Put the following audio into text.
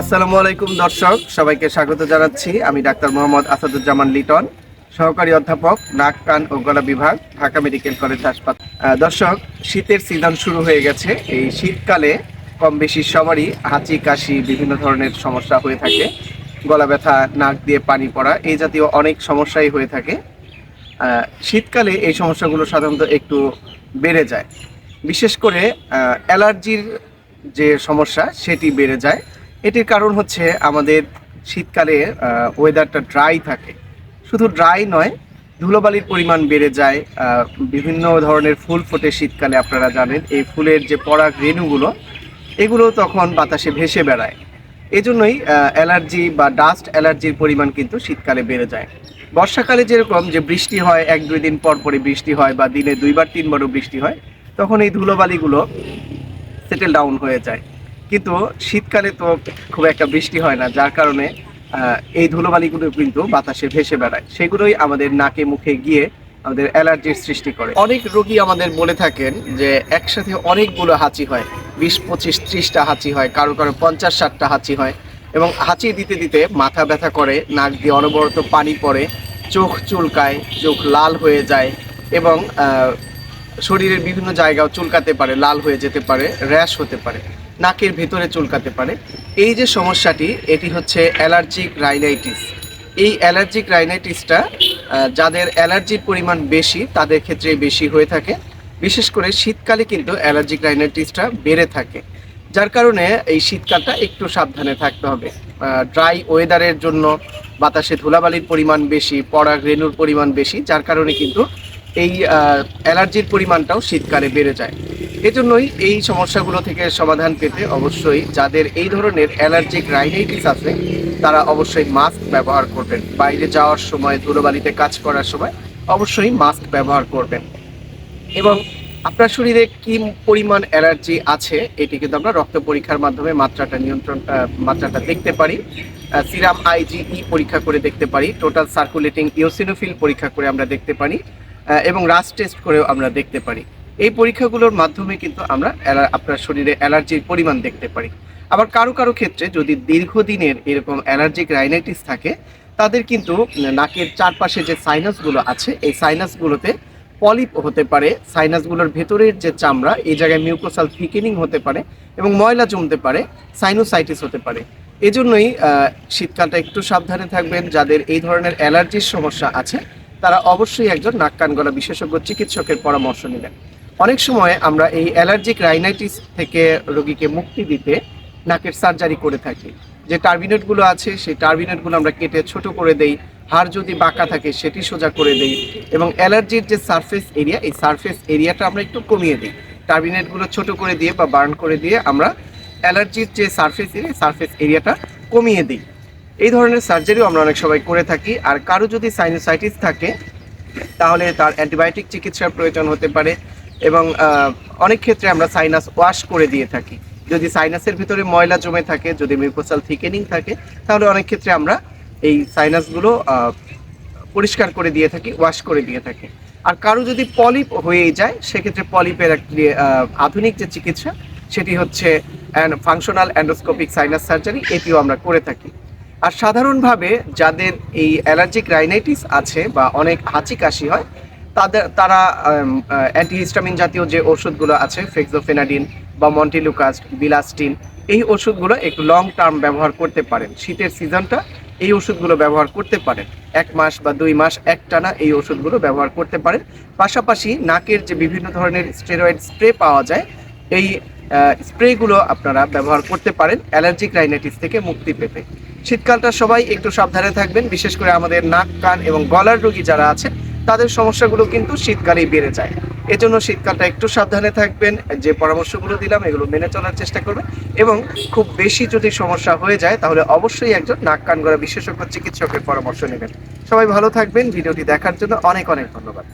আসসালামু আলাইকুম, দর্শক। সবাইকে স্বাগত জানাচ্ছি। আমি ডাক্তার মোহাম্মদ আসাদুজ্জামান লিটন, সহকারী অধ্যাপক, নাক, কান ও গলা বিভাগ, ঢাকা মেডিকেল কলেজ হাসপাতাল। দর্শক, শীতের সিজন শুরু হয়ে গেছে। এই শীতকালে কম বেশি সবারই হাঁচি, কাশি, বিভিন্ন ধরনের সমস্যা হয়ে থাকে। গলা ব্যথা, নাক দিয়ে পানি পড়া, এই জাতীয় অনেক সমস্যাই হয়ে থাকে। শীতকালে এই সমস্যাগুলো সাধারণত একটু বেড়ে যায়। বিশেষ করে অ্যালার্জির যে সমস্যা, সেটি বেড়ে যায়। এটির কারণ হচ্ছে আমাদের শীতকালে ওয়েদারটা ড্রাই থাকে। শুধু ড্রাই নয়, ধুলোবালির পরিমাণ বেড়ে যায়। বিভিন্ন ধরনের ফুল ফোটে শীতকালে, আপনারা জানেন। এই ফুলের যে পরাগ রেণুগুলো, এগুলো তখন বাতাসে ভেসে বেড়ায়। এজন্যই অ্যালার্জি বা ডাস্ট অ্যালার্জির পরিমাণ কিন্তু শীতকালে বেড়ে যায়। বর্ষাকালে যেরকম যে বৃষ্টি হয়, এক দুই দিন পর পরে বৃষ্টি হয় বা দিনে দুইবার, তিনবারও বৃষ্টি হয়, তখন এই ধুলোবালিগুলো সেটেল ডাউন হয়ে যায়। কিন্তু শীতকালে তো খুব একটা বৃষ্টি হয় না, যার কারণে এই ধুলোবালিগুলো কিন্তু বাতাসে ভেসে বেড়ায়। সেগুলোই আমাদের নাকে মুখে গিয়ে আমাদের অ্যালার্জির সৃষ্টি করে। অনেক রোগী আমাদের বলে থাকেন যে, একসাথে অনেকগুলো হাঁচি হয়। বিশ, পঁচিশ, ত্রিশটা হাঁচি হয়, কারও কারও পঞ্চাশ, ষাটটা হাঁচি হয় এবং হাঁচি দিতে দিতে মাথা ব্যথা করে, নাক দিয়ে অনবরত পানি পড়ে, চোখ চুলকায়, চোখ লাল হয়ে যায় এবং শরীরের বিভিন্ন জায়গাও চুলকাতে পারে, লাল হয়ে যেতে পারে, র্যাশ হতে পারে। নাকের ভেতরে চুলকাতে পারে। এই যে সমস্যাটি, এটি হচ্ছে অ্যালার্জিক রাইনাইটিস। এই অ্যালার্জিক রাইনাইটিসটা যাদের অ্যালার্জির পরিমাণ বেশি, তাদের ক্ষেত্রে বেশি হয়ে থাকে। বিশেষ করে শীতকালে কিন্তু অ্যালার্জিক রাইনাইটিসটা বেড়ে থাকে। যার কারণে এই শীতকালটা একটু সাবধানে থাকতে হবে। ড্রাই ওয়েদারের জন্য বাতাসে ধুলাবালির পরিমাণ বেশি পরাগ রেণুর পরিমাণ বেশি, যার কারণে কিন্তু এই অ্যালার্জির পরিমাণটাও শীতকালে বেড়ে যায়। এজন্যই এই সমস্যাগুলো থেকে সমাধান পেতে অবশ্যই যাদের এই ধরনের অ্যালার্জিক রাইনাইটিস আছে, তারা অবশ্যই মাস্ক ব্যবহার করবেন। বাইরে যাওয়ার সময়, ধুলোবালিতে কাজ করার সময় অবশ্যই মাস্ক ব্যবহার করবেন। এবং আপনার শরীরে কি পরিমাণ অ্যালার্জি আছে, এটি কিন্তু আমরা রক্ত পরীক্ষার মাধ্যমে মাত্রাটা নিয়ন্ত্রণ মাত্রাটা দেখতে পারি। সিরাম আইজিই পরীক্ষা করে দেখতে পারি। টোটাল সার্কুলেটিং ইওসিনোফিল পরীক্ষা করে আমরা দেখতে পারি। এবং রাস টেস্ট করেও আমরা দেখতে পারি। এই পরীক্ষাগুলোর মাধ্যমে কিন্তু আমরা আপনার শরীরে অ্যালার্জির পরিমাণ দেখতে পারি। আবার কারও কারও ক্ষেত্রে যদি দীর্ঘদিনের এরকম অ্যালার্জিক রাইনাইটিস থাকে, তাদের কিন্তু নাকের চারপাশে যে সাইনাসগুলো আছে, এই সাইনাসগুলোতে পলিপ হতে পারে। সাইনাসগুলোর ভেতরের যে চামড়া, এই জায়গায় মিউকোসাল থিকেনিং হতে পারে এবং ময়লা জমতে পারে, সাইনোসাইটিস হতে পারে। এজন্যই শীতকালটা একটু সাবধানে থাকবেন। যাদের এই ধরনের অ্যালার্জির সমস্যা আছে, তারা অবশ্যই একজন নাক কান গলা বিশেষজ্ঞ চিকিৎসকের পরামর্শ নেবেন। অনেক সময় আমরা এই অ্যালার্জিক রাইনাইটিস থেকে রোগীকে মুক্তি দিতে নাকের সার্জারি করে থাকি। যে টার্বিনেটগুলো আছে, সেই টার্বিনেটগুলো আমরা কেটে ছোট করে দেই। হাড় যদি বাঁকা থাকে, সেটি সোজা করে দেই এবং অ্যালার্জির যে সারফেস এরিয়া, এই সারফেস এরিয়াটা আমরা একটু কমিয়ে দিই। টার্বিনেটগুলো ছোট করে দিয়ে বা বার্ন করে দিয়ে আমরা অ্যালার্জির যে সারফেস এরিয়া সারফেস এরিয়াটা কমিয়ে দিই। এই ধরনের সার্জারিও আমরা অনেক সময় করে থাকি। আর কারও যদি সাইনোসাইটিস থাকে, তাহলে তার অ্যান্টিবায়োটিক চিকিৎসার প্রয়োজন হতে পারে। এবং অনেক ক্ষেত্রে আমরা সাইনাস ওয়াশ করে দিয়ে থাকি। যদি সাইনাসের ভিতরে ময়লা জমে থাকে, যদি মিউকোসাল থিকেনিং থাকে, তাহলে অনেক ক্ষেত্রে আমরা এই সাইনাসগুলো পরিষ্কার করে দিয়ে থাকি ওয়াশ করে দিয়ে থাকি। আর কারও যদি পলিপ হয়েই যায়, সেক্ষেত্রে পলিপের একটি আধুনিক যে চিকিৎসা, সেটি হচ্ছে ফাংশনাল অ্যান্ডোস্কোপিক সাইনাস সার্জারি এটিও আমরা করে থাকি। আর সাধারণভাবে যাদের এই অ্যালার্জিক রাইনাইটিস আছে বা অনেক হাঁচি কাশি হয় তাদের, তারা অ্যান্টিহিস্টামিন জাতীয় যে ওষুধগুলো আছে ফেক্সোফেনাডিন বা মন্টিলুকাস্ট বিলাস্টিন এই ওষুধগুলো একটু লং টার্ম ব্যবহার করতে পারেন। শীতের সিজনটা এই ওষুধগুলো ব্যবহার করতে পারেন। এক মাস বা দুই মাস, একটানা এই ওষুধগুলো ব্যবহার করতে পারেন। পাশাপাশি নাকের যে বিভিন্ন ধরনের স্টেরয়েড স্প্রে পাওয়া যায়, এই স্প্রেগুলো আপনারা ব্যবহার করতে পারেন অ্যালার্জিক রাইনাইটিস থেকে মুক্তি পেতে। শীতকালটা সবাই একটু সাবধানে থাকবেন, বিশেষ করে আমাদের নাক, কান এবং গলার রোগী যারা আছে তাদের সমস্যাগুলো কিন্তু শীতকালেই বেড়ে যায়। এজন্য শীতকালটা একটু সাবধানে থাকবেন, যে পরামর্শগুলো দিলাম এগুলো মেনে চলার চেষ্টা করবেন এবং খুব বেশি যদি সমস্যা হয়ে যায় তাহলে অবশ্যই একজন নাক কান গড়া বিশেষজ্ঞ চিকিৎসকের পরামর্শ নেবেন। সবাই ভালো থাকবেন, ভিডিওটি দেখার জন্য অনেক অনেক ধন্যবাদ।